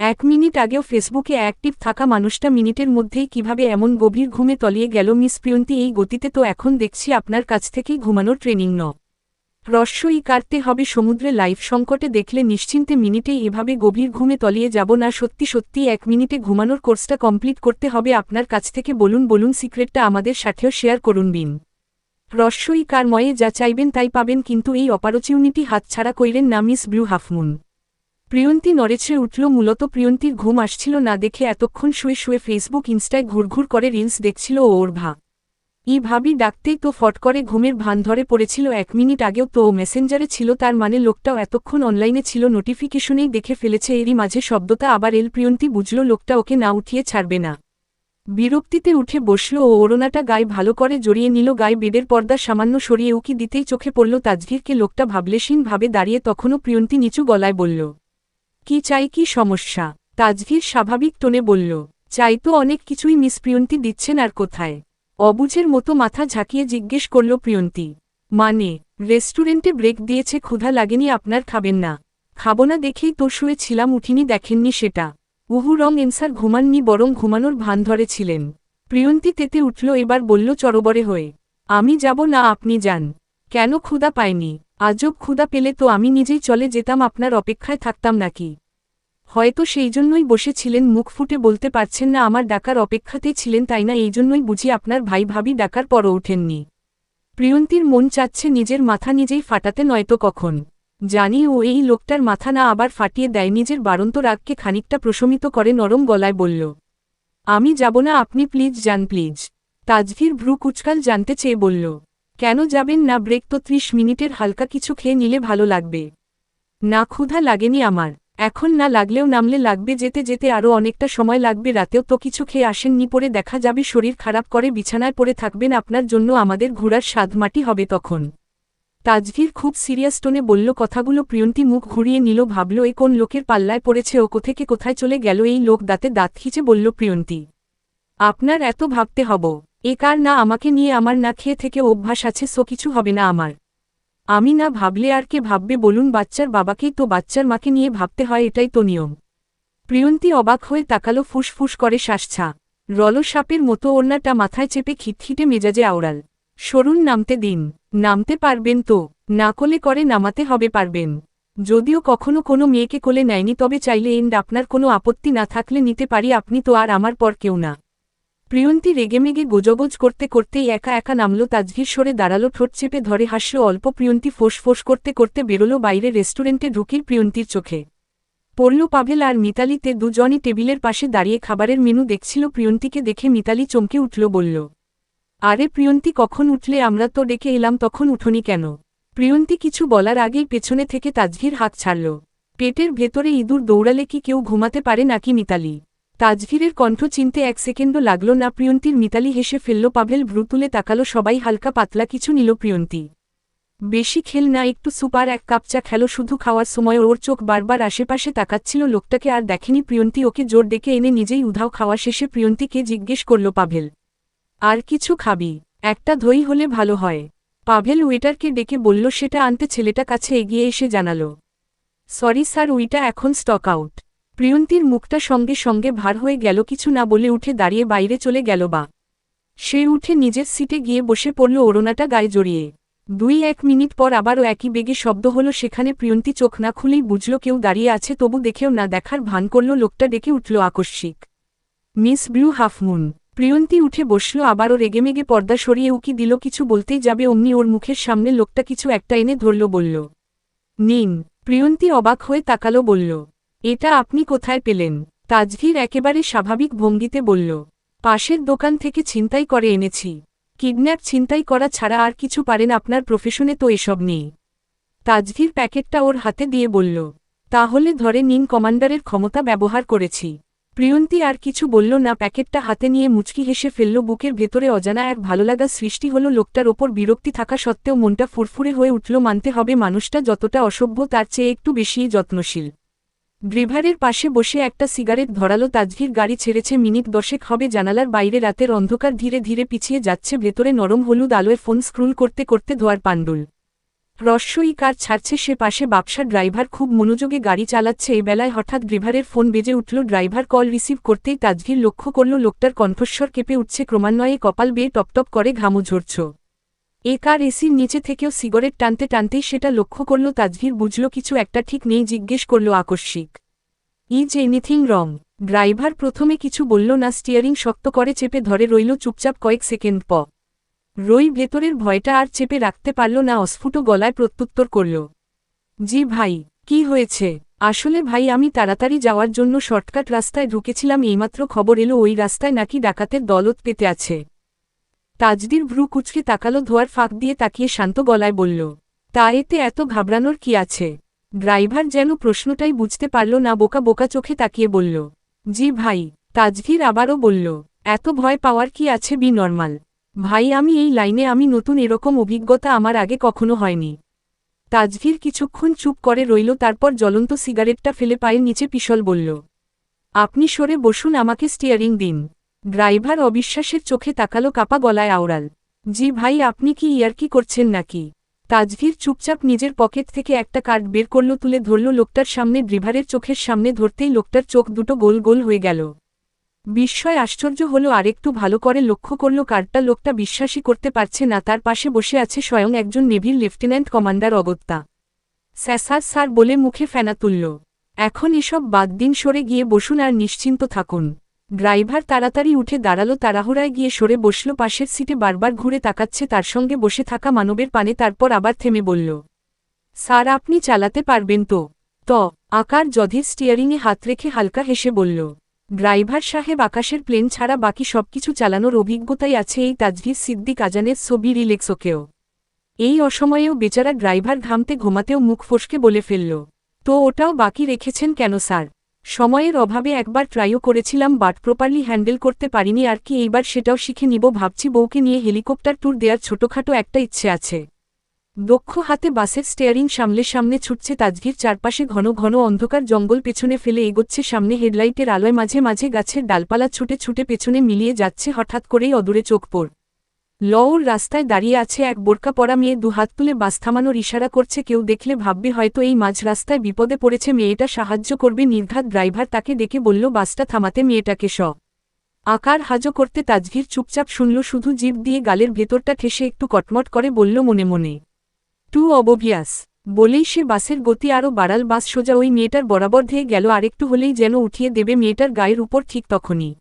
এক মিনিট আগেও ফেসবুকে অ্যাক্টিভ থাকা মানুষটা মিনিটের মধ্যেই কীভাবে এমন গভীর ঘুমে তলিয়ে গেল মিস প্রিয়ন্তী এই গতিতে তো এখন দেখছি আপনার কাছ থেকেই ঘুমানোর ট্রেনিং ন। রস্যই কাটতে হবে সমুদ্রে লাইফ সংকটে দেখলে নিশ্চিন্তে মিনিটেই এভাবে গভীর ঘুমে তলিয়ে যাব না সত্যি সত্যি এক মিনিটে ঘুমানোর কোর্সটা কমপ্লিট করতে হবে আপনার কাছ থেকে বলুন বলুন সিক্রেটটা আমাদের সাথেও শেয়ার করুন বিন। রস্যই কার ময়ে যা চাইবেন তাই পাবেন কিন্তু এই অপারচুনিটি হাতছাড়া কইলেন না মিস ব্লু হাফমুন। প্রিয়ন্তী নড়েছে উঠল, মূলত প্রিয়ন্তীর ঘুম আসছিল না দেখে এতক্ষণ শুয়ে শুয়ে ফেসবুক ইনস্টায় ঘুরঘুর করে রিলস দেখছিল ওর ভা। ই ভাবি ডাকতেই তো ফট করে ঘুমের ভান ধরে পড়েছিল, এক মিনিট আগেও তো মেসেঞ্জারে ছিল, তার মানে লোকটাও এতক্ষণ অনলাইনে ছিল নোটিফিকেশনেই দেখে ফেলেছে, এরই মাঝে শব্দটা আবার এল, প্রিয়ন্তী বুঝল লোকটা ওকে না উঠিয়ে ছাড়বে না। বিরক্তিতে উঠে বসল ও ওড়নাটা গায়ে ভালো করে জড়িয়ে নিল, গায়ে বেডের পর্দা সামান্য সরিয়ে উকি দিতেই চোখে পড়ল তাজভিরকে, লোকটা ভাবলেশীনভাবে দাঁড়িয়ে তখনও প্রিয়ন্তী নিচু গলায় বলল কি চাই কি সমস্যা? তাজভির স্বাভাবিক টোনে বলল, চাই তো অনেক কিছুই মিস প্রিয়ন্তী দিচ্ছেন আর কোথায়? অবুঝের মতো মাথা ঝাঁকিয়ে জিজ্ঞেস করল প্রিয়ন্তী মানে রেস্টুরেন্টে ব্রেক দিয়েছে, ক্ষুধা লাগেনি, আপনার খাবেন না? খাব না দেখেই তো শুয়েছিলাম, উঠিনি দেখেননি সেটা। উহু রং এনসার ঘুমাননি, বরং ঘুমানোর ভান ধরেছিলেন। প্রিয়ন্তী তেতে উঠল, এবার বলল, চরবরে হয়ে। আমি যাব না, আপনি যান। কেন ক্ষুধা পায়নি? আজব ক্ষুধা পেলে তো আমি নিজেই চলে যেতাম, আপনার অপেক্ষায় থাকতাম নাকি? হয়তো সেই জন্যই বসেছিলেন, মুখ ফুটে বলতে পারছেন না, আমার ডাকার অপেক্ষাতেই ছিলেন, তাই না? এই জন্যই বুঝি আপনার ভাই ভাবি ডাকার পরও ওঠেননি। প্রিয়ন্তীর মন চাচ্ছে নিজের মাথা নিজেই ফাটাতে, নয়তো কখন? জানি ও এই লোকটার মাথা না আবার ফাটিয়ে দেয়, নিজের বারন্ত রাগকে খানিকটা প্রশমিত করে নরম গলায় বলল, আমি যাব না, আপনি প্লিজ যান, প্লিজ। তাজভির ভ্রু কুচকাল জানতে চেয়ে বলল কেন যাবেন না ব্রেক তো ত্রিশ মিনিটের হালকা কিছু খেয়ে নিলে ভালো লাগবে। না ক্ষুধা লাগেনি আমার। এখন না লাগলেও নামলে লাগবে যেতে যেতে আরও অনেকটা সময় লাগবে রাতেও তো কিছু খেয়ে আসেননি পরে দেখা যাবে শরীর খারাপ করে বিছানায় পড়ে থাকবেন আপনার জন্য আমাদের ঘোরার স্বাদমাটি হবে তখন। তাজভির খুব সিরিয়াস টোনে বলল, কথাগুলো প্রিয়ন্তী মুখ ঘুরিয়ে নিল, ভাবল, এ কোন লোকের পাল্লায় পড়েছে, ও কোথেকে কোথায় চলে গেল? এই লোক দাঁতে দাঁত খিচে বলল, প্রিয়ন্তি, আপনার এত ভাবতে হব। এ কার না আমাকে নিয়ে আমার না খেয়ে থেকে অভ্যাস আছে, সো কিছু হবে না আমার। আমি না ভাবলে আর কে ভাববে বলুন, বাচ্চার বাবাকেই তো বাচ্চার মাকে নিয়ে ভাবতে হয়, এটাই তো নিয়ম। প্রিয়ন্তী অবাক হয়ে তাকালো ফুসফুস করে শ্বাসছা। রল সাপের মতো ওড়নাটা মাথায় চেপে খিটখিটে মেজাজে আওড়াল। সরুন নামতে দিন। নামতে পারবেন তো। না কোলে করে নামাতে হবে পারবেন। যদিও কখনো কোনো মেয়েকে কোলে নেয়নি, তবে চাইলে এন্ড আপনার কোনো আপত্তি না থাকলে নিতে পারি, আপনি তো আর আমার পর কেউ না। প্রিয়ন্তী রেগেমেগে গোজগোজ করতে করতেই একা একা নামল তাজভির সরে দাঁড়াল, ঠোঁট চেপে ধরে হাসল, অল্প প্রিয়ন্তী ফোঁস করতে করতে বেরোলো বাইরে রেস্টুরেন্টে ঢুকির প্রিয়ন্তীর চোখে। পড়ল পাভেল আর মিতালিতে দুজনই টেবিলের পাশে দাঁড়িয়ে খাবারের মেনু দেখছিল, প্রিয়ন্তীকে দেখে মিতালি চমকে উঠল, বলল, আরে প্রিয়ন্তী, কখন উঠলে আমরা তো ডেকে এলাম, তখন উঠনি কেন? প্রিয়ন্তী কিছু বলার আগেই পেছনে থেকে তাজভির হাত ছাড়ল। পেটের ভেতরে ইঁদুর দৌড়ালে কি কেউ ঘুমাতে পারে নাকি মিতালি? তাজভিরের কণ্ঠ চিনতে এক সেকেন্ডও লাগল না, প্রিয়ন্তীর মিতালি হেসে ফেলল, পাভেল ভ্রু তুলে তাকালো, সবাই হালকা পাতলা কিছু নিল প্রিয়ন্তী। বেশি খেল না, একটু সুপার এক কাপ চা খেলো, শুধু খাওয়ার সময় ওর চোখ বারবার আশেপাশে তাকাচ্ছিল, লোকটাকে আর দেখেনি প্রিয়ন্তী, ওকে জোর ডেকে এনে নিজেই উধাও খাওয়া শেষে প্রিয়ন্তীকে জিজ্ঞেস করল, পাভেল, আর কিছু খাবি? একটা ধই হলে ভালো হয়? পাভেল ওয়েটারকে ডেকে বলল, সেটা আনতে ছেলেটা কাছে এগিয়ে এসে জানাল। সরি স্যার উইটা এখন স্টক আউট। প্রিয়ন্তীর মুখটা সঙ্গে সঙ্গে ভার হয়ে গেল, কিছু না বলে উঠে দাঁড়িয়ে বাইরে চলে গেল বা। সে উঠে নিজের সিটে গিয়ে বসে পড়ল ওড়নাটা গায়ে জড়িয়ে। দুই এক মিনিট পর আবারও একই বেগে শব্দ হলো, সেখানে প্রিয়ন্তী চোখ না খুলেই বুঝল কেউ দাঁড়িয়ে আছে, তবু দেখেও না দেখার ভান করল, লোকটা ডেকে উঠল আকস্মিক। Miss blue Half Moon. প্রিয়ন্তী উঠে বসল, আবারও রেগেমেগে পর্দা সরিয়ে উকি দিল, কিছু বলতেই যাবে অমনি ওর মুখের সামনে, লোকটা কিছু একটা এনে ধরল, বলল, নিন। প্রিয়ন্তী অবাক হয়ে তাকালো, বলল এটা আপনি কোথায় পেলেন? তাজভির একেবারে স্বাভাবিক ভঙ্গিতে বলল, পাশের দোকান থেকে ছিনতাই করে এনেছি। কিডন্যাপ ছিনতাই করা ছাড়া আর কিছু পারেন আপনার প্রফেশনে তো এসব নেই। তাজভির প্যাকেটটা ওর হাতে দিয়ে বলল, তাহলে ধরে নিন কমান্ডারের ক্ষমতা ব্যবহার করেছি। প্রিয়ন্তী আর কিছু বলল না, প্যাকেটটা হাতে নিয়ে মুচকি হেসে ফেলল, বুকের ভেতরে অজানা এক ভালোলাগা সৃষ্টি হলো, লোকটার ওপর বিরক্তি থাকা সত্ত্বেও মনটা ফুরফুরে হয়ে উঠল, মানতে হবে মানুষটা যতটা অসভ্য তার চেয়ে একটু বেশিই যত্নশীল। ড্রিভারের পাশে বসে একটা সিগারেট ধরালো তাজভির গাড়ি ছেড়েছে মিনিট দশেক হবে জানালার বাইরে রাতের অন্ধকার ধীরে ধীরে পিছিয়ে যাচ্ছে ভেতরে নরম হলুদ আলোয় ফোন স্ক্রুল করতে করতে ধোয়ার পাণ্ডুল। রস্যই কার ছাড়ছে সে পাশে বাক্সা ড্রাইভার খুব মনোযোগে গাড়ি চালাচ্ছে এ বেলায় হঠাৎ ড্রাইভারের ফোন বেজে উঠল ড্রাইভার কল রিসিভ করতেই তাজভীর লক্ষ্য করল লোকটার কণ্ঠস্বর কেঁপে উঠছে ক্রমান্বয়ে কপাল বেয়ে টপটপ করে ঘামু ঝরছ। এ কার এসির নিচে থেকেও সিগারেট টানতে টানতেই সেটা লক্ষ্য করল তাজভীর, বুঝল কিছু একটা ঠিক নেই, জিজ্ঞেস করল আকস্মিক। Is anything wrong? ড্রাইভার প্রথমে কিছু বলল না, স্টিয়ারিং শক্ত করে চেপে ধরে রইল, চুপচাপ কয়েক সেকেন্ড প রই ভেতরের ভয়টা আর চেপে রাখতে পারল না, অস্ফুট গলায় প্রত্যুত্তর করল। জি ভাই, কি হয়েছে? আসলে ভাই, আমি তাড়াতাড়ি যাওয়ার জন্য শর্টকাট রাস্তায় ঢুকেছিলাম, এইমাত্র খবর এলো, ওই রাস্তায় নাকি ডাকাতের দলত পেতে আছে। তাজদির ভ্রু কুচকে তাকালো ধোয়ার ফাঁক দিয়ে তাকিয়ে শান্ত গলায় বলল, তা এতে এত ঘাবড়ানোর কি আছে? ড্রাইভার যেন প্রশ্নটাই বুঝতে পারল না, বোকা বোকা চোখে তাকিয়ে বলল, জি ভাই, তাজভির আবারও বলল, এত ভয় পাওয়ার কি আছে বি নর্মাল? ভাই, আমি এই লাইনে আমি নতুন এরকম অভিজ্ঞতা আমার আগে কখনো হয়নি। তাজভির কিছুক্ষণ চুপ করে রইল, তারপর জ্বলন্ত সিগারেটটা ফেলে পায়ের নিচে পিশল বলল, আপনি সরে বসুন, আমাকে স্টিয়ারিং দিন। ড্রাইভার অবিশ্বাসের চোখে তাকালো কাপা গলায় আওড়াল। জি ভাই, আপনি কি ইয়ারকি করছেন নাকি? তাজভির চুপচাপ নিজের পকেট থেকে একটা কার্ড বের করল, তুলে ধরল লোকটার সামনে, ড্রিভারের চোখের সামনে ধরতেই লোকটার চোখ দুটো গোল গোল হয়ে গেল। বিস্ময় আশ্চর্য হলো, আরেকটু ভালো করে লক্ষ্য করল কার্ডটা, লোকটা বিশ্বাসই করতে পারছে না, তার পাশে বসে আছে স্বয়ং একজন নেভির লেফটেন্যান্ট কমান্ডার অগত্যা। স্যাসার স্যার বলে মুখে ফেনা তুলল। এখন এসব বাদ দিন, সরে গিয়ে বসুন আর নিশ্চিন্ত থাকুন। ড্রাইভার তাড়াতাড়ি উঠে দাঁড়াল, তাড়াহুড়ায় গিয়ে সরে বসল, পাশের সিটে বারবার ঘুরে তাকাচ্ছে, তার সঙ্গে বসে থাকা মানবের পানে তারপর আবার থেমে বলল, স্যার, আপনি চালাতে পারবেন তো? ত আকার জধীর স্টিয়ারিংয়ে হাত রেখে হালকা হেসে বলল, ড্রাইভার সাহেব, আকাশের প্লেন ছাড়া বাকি সবকিছু চালানোর অভিজ্ঞতাই আছে এই তাজভির সিদ্দিক আজানের ছবি রিলেক্সোকেও এই অসময়েও বেচারা ড্রাইভার ঘামতে ঘুমাতেও মুখ ফসকে বলে ফেলল, তো ওটাও বাকি রেখেছেন কেন, স্যার? সময়ের অভাবে একবার ট্রাইও করেছিলাম, বাট প্রপারলি হ্যান্ডেল করতে পারিনি, আর কি এইবার সেটাও শিখে নিব, ভাবছি বউকে নিয়ে হেলিকপ্টার ট্যুর দেওয়ার ছোটখাটো একটা ইচ্ছে আছে। দক্ষ হাতে বাসের স্টেয়ারিং সামলে সামনে ছুটছে তাজগির চারপাশে ঘন ঘন অন্ধকার জঙ্গল পেছনে ফেলে এগোচ্ছে সামনে হেডলাইটের আলোয় মাঝে মাঝে গাছের ডালপালা ছুটে ছুটে পেছনে মিলিয়ে যাচ্ছে হঠাৎ করেই অদূরে চোখ পড়। লওর রাস্তায় দাঁড়িয়ে আছে এক বোরকা পরা মেয়ে দু হাত তুলে বাস থামানোর ইশারা করছে, কেউ দেখলে ভাববে হয়তো এই মাঝ রাস্তায় বিপদে পড়েছে, মেয়েটা সাহায্য করবে, নির্ঘাত ড্রাইভার তাকে ডেকে বলল, বাসটা থামাতে মেয়েটাকে স আকার হাজো করতে তাজভির চুপচাপ শুনল, শুধু জিভ দিয়ে গালের ভেতরটা ঠেসে একটু কটমট করে বলল, মনে মনে। Too obvious. বলেই সে বাসের গতি আরও বাড়াল, বাস সোজা ওই মেয়েটার বরাবর ধেয়ে গেল, আরেকটু হলেই যেন উঠিয়ে দেবে মেয়েটার গায়ের উপর ঠিক তখনই।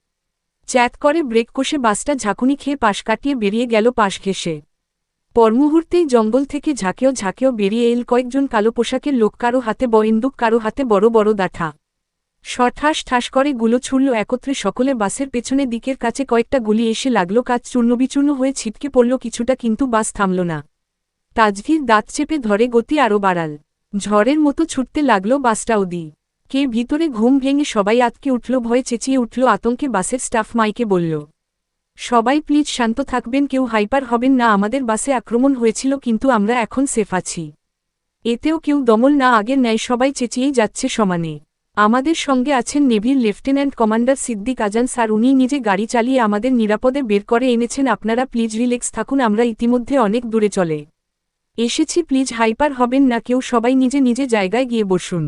চ্যাত করে ব্রেক কষে বাসটা ঝাঁকুনি খেয়ে পাশ কাটিয়ে বেরিয়ে গেল পাশ ঘেসে পরমুহূর্তেই জঙ্গল থেকে ঝাঁকেও ঝাঁকেও বেরিয়ে এল কয়েকজন কালো পোশাকের লোক কারও হাতে বইন্দুক কারও হাতে বড় বড় দাঠা। সঠাস ঠাস করে গুলো ছুড়ল একত্রে সকলে বাসের পেছনে দিকের কাছে কয়েকটা গুলি এসে লাগল, কাজ চূর্ণবিচূর্ণ হয়ে ছিটকে পড়ল, কিছুটা কিন্তু বাস থামল না। তাজভির দাঁত চেপে ধরে গতি আরও বাড়াল। ঝড়ের মতো ছুটতে লাগল বাসটা ওদি। কে ভিতরে ঘুম ভেঙে সবাই আতকে উঠল, ভয়ে চেঁচিয়ে উঠল, আতঙ্কে বাসের স্টাফ মাইকে বলল, সবাই প্লিজ শান্ত থাকবেন, কেউ হাইপার হবেন না, আমাদের বাসে আক্রমণ হয়েছিল, কিন্তু আমরা এখন সেফ আছি। এতেও কেউ দমল না, আগের ন্যায় সবাই চেঁচিয়েই যাচ্ছে সমানে। আমাদের সঙ্গে আছেন নেভির লেফটেন্যান্ট কমান্ডার সিদ্দিক আজান স্যার, উনি নিজে গাড়ি চালিয়ে আমাদের নিরাপদে বের করে এনেছেন, আপনারা প্লিজ রিল্যাক্স থাকুন, আমরা ইতিমধ্যে অনেক দূরে চলে এসেছি, প্লিজ হাইপার হবেন না, কেউ সবাই নিজে নিজে জায়গায় গিয়ে বসুন।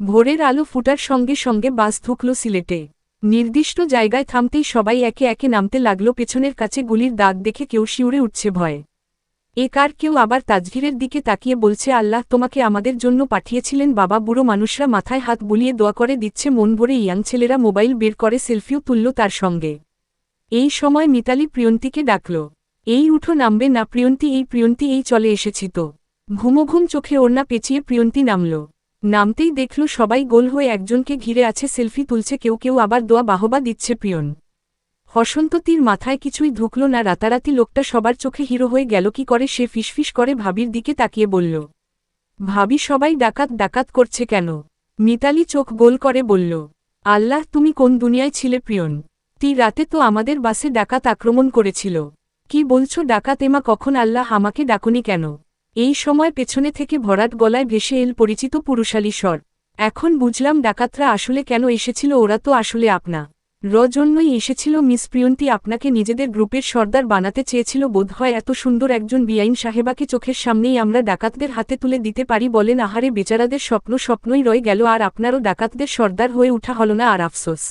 ভোরের আলো ফুটার সঙ্গে সঙ্গে বাস ধুকল সিলেটে। নির্দিষ্ট জায়গায় থামতেই সবাই একে একে নামতে লাগল পেছনের কাছে গুলির দাগ দেখে কেউ শিউরে উঠছে ভয়ে। এ কার কেউ আবার তাজভিরের দিকে তাকিয়ে বলছে, আল্লাহ তোমাকে আমাদের জন্য পাঠিয়েছিলেন, বাবা বুড়ো মানুষরা মাথায় হাত বুলিয়ে দোয়া করে দিচ্ছে, মন ভরে ইয়াং ছেলেরা মোবাইল বের করে, সেলফিও তুলল তার সঙ্গে। এই সময় মিতালি প্রিয়ন্তীকে ডাকল। এই উঠো, নামবে না প্রিয়ন্তী, এই প্রিয়ন্তী এই চলে এসেছি তো। ঘুমোঘুম চোখে ওড়না পেঁচিয়ে প্রিয়ন্তী নামল। নামতেই দেখল সবাই গোল হয়ে একজনকে ঘিরে আছে সেলফি তুলছে কেউ কেউ আবার দোয়া বাহবা দিচ্ছে প্রিয়ন হসন্ততীর মাথায় কিছুই ঢুকল না, রাতারাতি লোকটা সবার চোখে হিরো হয়ে গেল, কি করে সে ফিসফিস করে ভাবির দিকে তাকিয়ে বলল। ভাবি সবাই ডাকাত ডাকাত করছে কেন? মিতালি চোখ গোল করে বলল, আল্লাহ, তুমি কোন দুনিয়ায় ছিলে প্রিয়ন তি রাতে তো আমাদের বাসে ডাকাত আক্রমণ করেছিল। কি বলছো ডাকাত এমা, কখন আল্লাহ আমাকে ডাকুনি কেন? এই সময় পেছনে থেকে ভরাট গলায় ভেসে এল পরিচিত পুরুষালী স্বর। এখন বুঝলাম ডাকাতরা আসলে কেন এসেছিল, ওরা তো আসলে আপনা। র জন্যই এসেছিল মিস প্রিয়ন্তী, আপনাকে নিজেদের গ্রুপের সর্দার বানাতে চেয়েছিল বোধহয় এত সুন্দর একজন বিআইন সাহেবাকে চোখের সামনেই আমরা ডাকাতদের হাতে তুলে দিতে পারি বলেন, আহারে বেচারাদের স্বপ্ন স্বপ্নই রয়ে গেল, আর আপনারও ডাকাতদের সর্দার হয়ে উঠা হল না, আর আফসোস।